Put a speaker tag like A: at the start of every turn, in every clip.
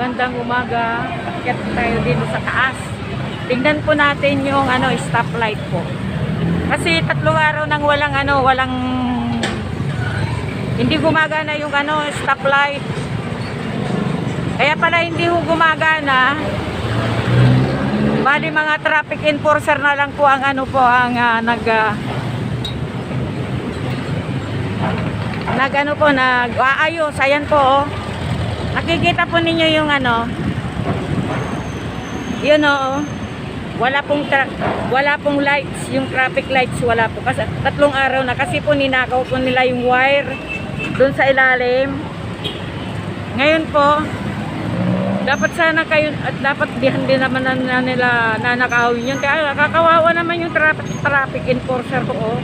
A: magandang umaga. Akyat tayo dito sa taas. Tingnan po natin yung ano, stoplight po. Kasi tatlong araw nang walang ano, walang hindi gumagana yung ano, stoplight. Kaya pala hindi ho gumagana. Bali mga traffic enforcer na lang po ang ano po ang ah, nag ah, nag ano po nag aayos ayan po oh. Nakikita po ninyo yung ano. Yun oh wala pong wala pong lights. Yung traffic lights wala po. Kasi tatlong araw na. Kasi po ninakaw po nila yung wire doon sa ilalim. Ngayon po dapat sana kayo at dapat dihan din naman na, na nila nanakawin yun. Kaya kakawawa naman yung traffic, traffic enforcer ko oh.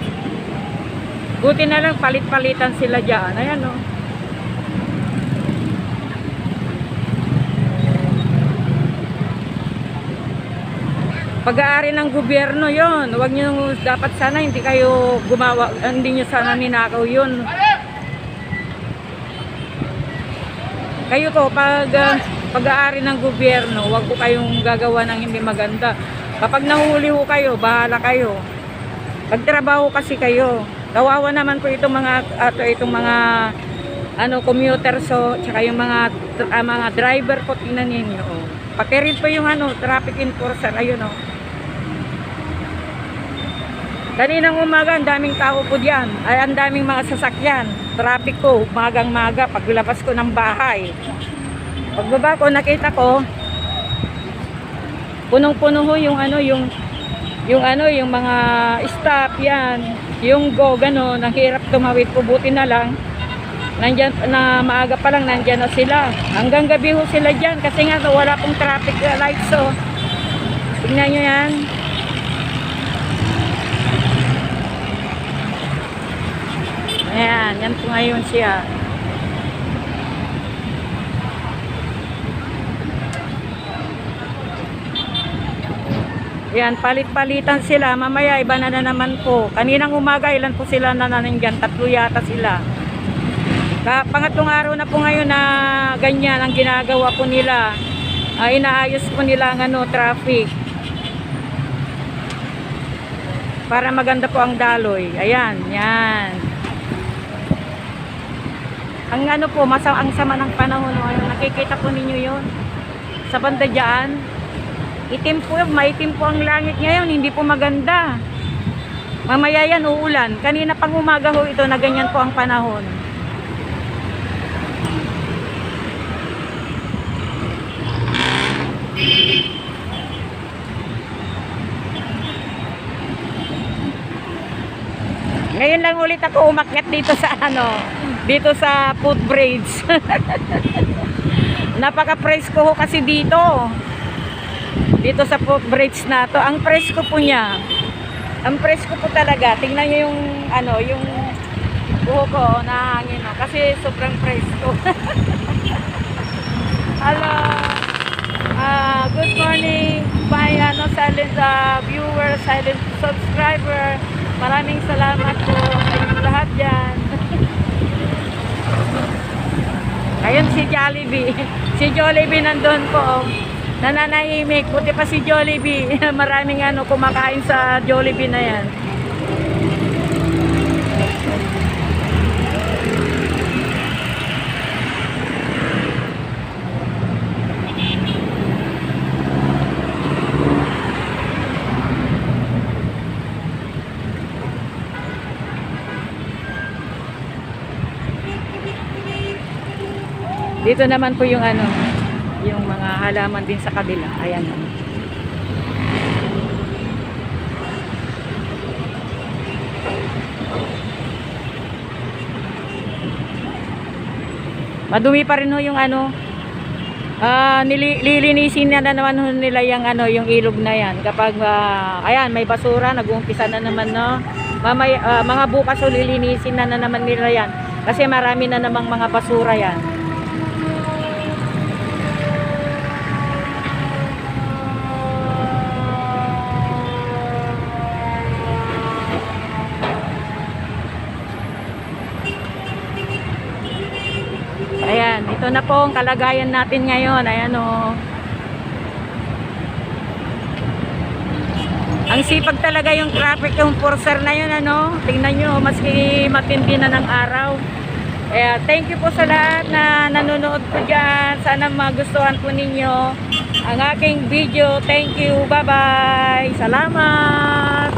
A: buti na lang palit-palitan sila dyan. Ayan oh. Pag-aari ng gobyerno yon wag niyo dapat sana hindi kayo gumawa hindi niyo sana ninakaw yun. Kayo po pag ah, pag-aari ng gobyerno wag po kayong gagawa ng hindi maganda. Kapag nahuli ho kayo bahala kayo. Pagtrabaho kasi kayo. Kawawa naman po itong mga ato itong mga ano commuter so tsaka yung mga ah, mga driver po tingnan ninyo oh. Pati rin po yung ano traffic enforcer ayun oh Kaninang umaga, ang daming tao po diyan. Ay, ang daming mga sasakyan. Traffic ko, magang maga, paglabas ko ng bahay. Pagbaba ko, nakita ko, punong-puno ho yung ano, yung, yung ano, yung mga stop, yan. Yung go, gano'n, ang hirap tumawid po, buti na lang. Nandyan, na maaga pa lang, nandyan na sila. Hanggang gabi ho sila dyan, kasi nga wala pong traffic lights, so. Tingnan nyo yan. Ayan, yan po ngayon siya. Yan, palit-palitan sila. Mamaya, iba na, na naman po. Kaninang umaga, ilan po sila na naninggan? Tatlo yata sila. Pangatlong araw na po ngayon na ganyan ang ginagawa po nila. Ay, inaayos po nila ang ano, traffic. Para maganda po ang daloy. Ayan, yan. Ang ano po, masa ang sama ng panahon ngayon. Nakikita po ninyo yon Sa banda dyan. Itim po, maitim po ang langit ngayon. Hindi po maganda. Mamaya yan, uulan. Kanina pang umaga ho ito na ganyan po ang panahon. Ngayon lang ulit ako umakyat dito sa ano, dito sa footbridge. Napaka-presko ho kasi dito. Dito sa footbridge na to. Ang presko po niya. Ang presko po talaga. Tingnan niyo yung ano, yung buho ko oh, nahangin oh, kasi sobrang presko. Hello. Ah, good morning my ano silent ah, viewer, silent subscriber. Maraming salamat po sa lahat dyan. Ayun si Jollibee. Si Jollibee nandun po. Nananahimik. Buti pa si Jollibee. Maraming ano kumakain sa Jollibee na yan. Dito naman po yung ano, yung mga halaman din sa kabila. Ayan. Madumi pa rin ho yung ano, ah nili, lilinisin na, na naman ho nila yung ano, yung ilog na yan. Kapag ah, ayan, may basura, nag-uumpisa na naman no. Mamay, ah, mga bukas ho lilinisin na, na naman nila yan. Kasi marami na namang mga basura yan. Ayan, ito na po ang kalagayan natin ngayon. Ayan o. Ang sipag talaga yung traffic enforcer na yun, ano? Tingnan nyo, maski matindi na ng araw. Kaya thank you po sa lahat na nanonood po dyan. Sana magustuhan po ninyo ang aking video. Thank you. Bye-bye. Salamat.